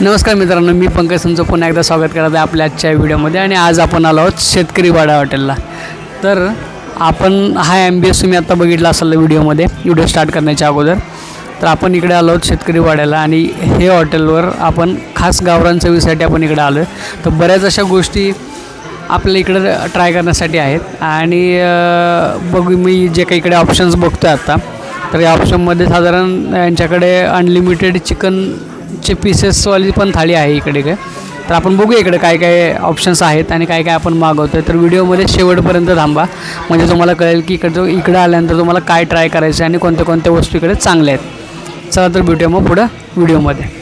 नमस्कार मित्रांनो मी पंकज तुमचं पुन्हा एकदा स्वागत करत आहे आपल्या आजच्या व्हिडिओमध्ये आणि आज आपण आलो आहोत शेतकरी वाडा हॉटेलला. तर आपण हा एम बी एस तुम्ही आत्ता बघितला असाल व्हिडिओमध्ये व्हिडिओ स्टार्ट करण्याच्या अगोदर. तर आपण इकडे आलो आहोत शेतकरी वाड्याला आणि हे हॉटेलवर आपण खास गावरान चवीसाठी आपण इकडे आलो आहे तर बऱ्याच अशा गोष्टी आपल्या इकडं ट्राय करण्यासाठी आहेत. आणि बघू मी जे काही इकडे ऑप्शन्स बघतो आहे आत्ता तर या ऑप्शनमध्ये साधारण यांच्याकडे अनलिमिटेड चिकन चिकनचे पीसेसवाली पण थाळी आहे इकडे काय. तर आपण बघूया इकडे काय काय ऑप्शन्स आहेत आणि काय काय आपण मागवतो आहे तर व्हिडिओमध्ये शेवटपर्यंत थांबा. म्हणजे तुम्हाला कळेल की इकडं इकडं आल्यानंतर तुम्हाला काय ट्राय करायचं आहे आणि कोणत्या कोणत्या वस्तू इकडे चांगल्या आहेत. चला तर भेटूया मग पुढं व्हिडिओमध्ये.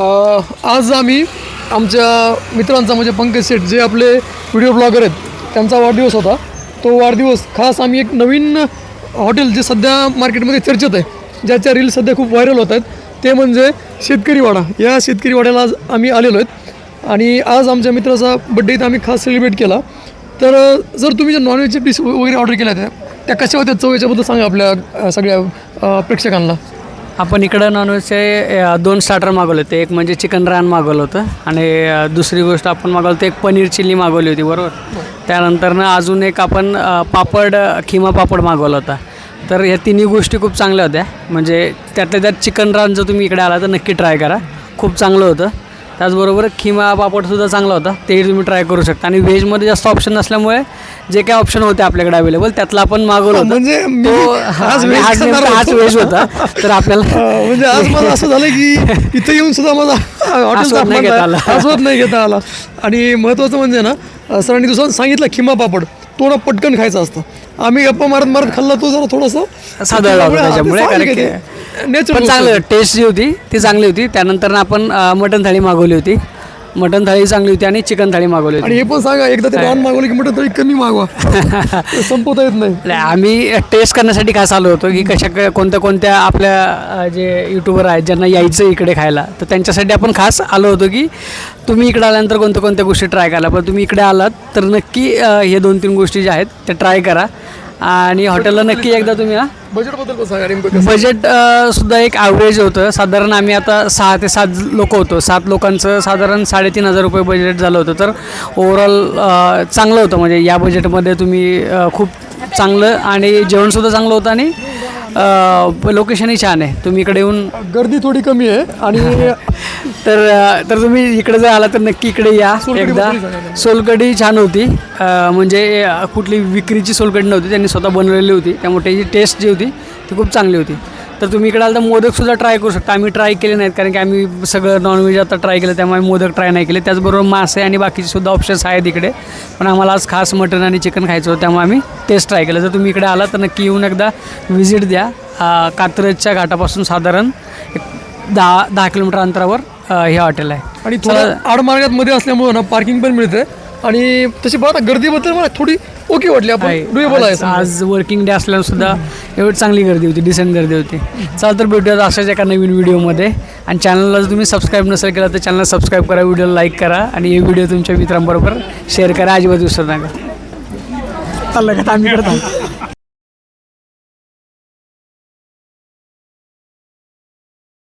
आज आम्ही आमच्या मित्रांचा म्हणजे पंकज शेठ जे आपले व्हिडिओ ब्लॉगर आहेत त्यांचा वाढदिवस होता. तो वाढदिवस खास आम्ही एक नवीन हॉटेल जे सध्या मार्केटमध्ये चर्चेत आहे ज्याच्या रील सध्या खूप व्हायरल होत आहेत ते म्हणजे शेतकरी वाडा या शेतकरी वाड्याला आज आम्ही आलेलो आहेत. आणि आज आमच्या मित्राचा बड्डे इथं आम्ही खास सेलिब्रेट केला. तर जर तुम्ही जे नॉनव्हेजचे डिश वगैरे ऑर्डर केल्या त्या त्या कशा होत्या चव? याच्याबद्दल सांगा आपल्या सगळ्या प्रेक्षकांना. आपण इकडं नॉनव्हेजचे दोन स्टार्टर मागवले होते. एक म्हणजे चिकन रान मागवलं होतं आणि दुसरी गोष्ट आपण मागवलं होतं एक पनीर चिल्ली मागवली होती बरोबर? त्यानंतर ना अजून एक आपण पापड खिमा पापड मागवला होता. तर ह्या तिन्ही गोष्टी खूप चांगल्या होत्या. म्हणजे त्यातल्या त्यात चिकन रान जर तुम्ही इकडे आला तर नक्की ट्राय करा. खूप चांगलं होतं. त्याचबरोबर खिमा पापडसुद्धा चांगला होता. तेही तुम्ही ट्राय करू शकता. आणि व्हेजमध्ये जास्त ऑप्शन नसल्यामुळे जे काही ऑप्शन होते आपल्याकडे अवेलेबल त्यातला आपण मागवलं म्हणजे हाच. व्हेज होता. तर आपल्याला म्हणजे आज मला असं झालं की इथं येऊन सुद्धा माझा आस्वाद नाही घेता आला. हॉटेल नाही घेता आला. आणि महत्त्वाचं म्हणजे ना सरांनी दुसरं सांगितलं खिमा पापड. ना पटकन खायचा असतं. आम्ही गप्पा मारत मारत खाल्ला तो जरा थोडासा साधारण त्याच्यामुळे कारण की नेचर पण चांगलं टेस्ट जी होती ती चांगली होती. त्यानंतर ना आपण अ, मटण थाळी मागवली होती. मटण थाळी चांगली होती आणि चिकन थाळी मागवली आणि होती. हे पण सांगा एकदा ते नॉन मागवलं की म्हटलं तरी कमी मागवा. संपवता येत नाही. आम्ही टेस्ट करण्यासाठी खास आलो होतो की कशा कोणत्या कोणत्या आपल्या जे युट्यूबर आहेत ज्यांना यायचं इकडे खायला तर त्यांच्यासाठी आपण खास आलो होतो की तुम्ही इकडे आल्यानंतर कोणत्या कोणत्या गोष्टी ट्राय करा. पण तुम्ही इकडे आलात तर नक्की हे दोन तीन गोष्टी ज्या आहेत त्या ट्राय करा. आणि हॉटेलला नक्की एकदा तुम्ही हा? बजेटबद्दल सांगा नेमकं बजेट अ, सुद्धा एक ॲव्हरेज होतं. साधारण आम्ही आता सहा ते सात लोक होतो. सात लोकांचं साधारण साडेतीन हजार रुपये बजेट झालं होतं. तर ओव्हरऑल चांगलं होतं. म्हणजे या बजेटमध्ये तुम्ही अ, खूप चांगलं आणि जेवणसुद्धा चांगलं होतं आणि लोकेशनही छान आहे. तुम्ही इकडे येऊन गर्दी थोडी कमी आहे आणि तर तर तुम्ही इकडे जर आला तर नक्की इकडे या. एकदा. सोलकढी छान होती. म्हणजे कुठली विक्रीची सोलकढी नव्हती. त्यांनी स्वतः बनवलेली होती. त्यामुळे त्याची टेस्ट जी होती ती खूप चांगली होती. तर तुम्ही इकडे आला तर मोदकसुद्धा ट्राय करू शकता. आम्ही ट्राय केले नाहीत कारण की आम्ही सगळं नॉनव्हेज आता ट्राय केलं त्यामुळे मोदक ट्राय नाही केले. त्याचबरोबर मासे आणि बाकीचे सुद्धा ऑप्शन्स आहेत इकडे. पण आम्हाला आज खास मटण आणि चिकन खायचं होतं त्यामुळे आम्ही टेस्ट ट्राय केलं. जर तुम्ही इकडे आला तर नक्की येऊन एकदा व्हिजिट द्या. कात्रजच्या घाटापासून साधारण एक दहा दहा किलोमीटर अंतरावर. अ, हे हॉटेल आहे. आणि थोडं आडमार्गात मध्ये असल्यामुळं ना पार्किंग पण मिळते आणि तशी बघा गर्दीबद्दल मला थोडी ओके वाटली. आपण. डुएबल आहे आज- वर्किंग डे असल्यानं सुद्धा एवढी चांगली गर्दी होती डिसेंट गर्दी होती. चाल तर भेटूयात अशाच एका नवीन व्हिडिओमध्ये आणि चॅनलला जर तुम्ही सबस्क्राईब नसेल केलं तर चॅनलला सबस्क्राईब करा व्हिडिओला लाईक करा. आणि हे व्हिडिओ तुमच्या मित्रांबरोबर शेअर करा. अजिबात विसरू नका. चाललं का? आम्ही करतो.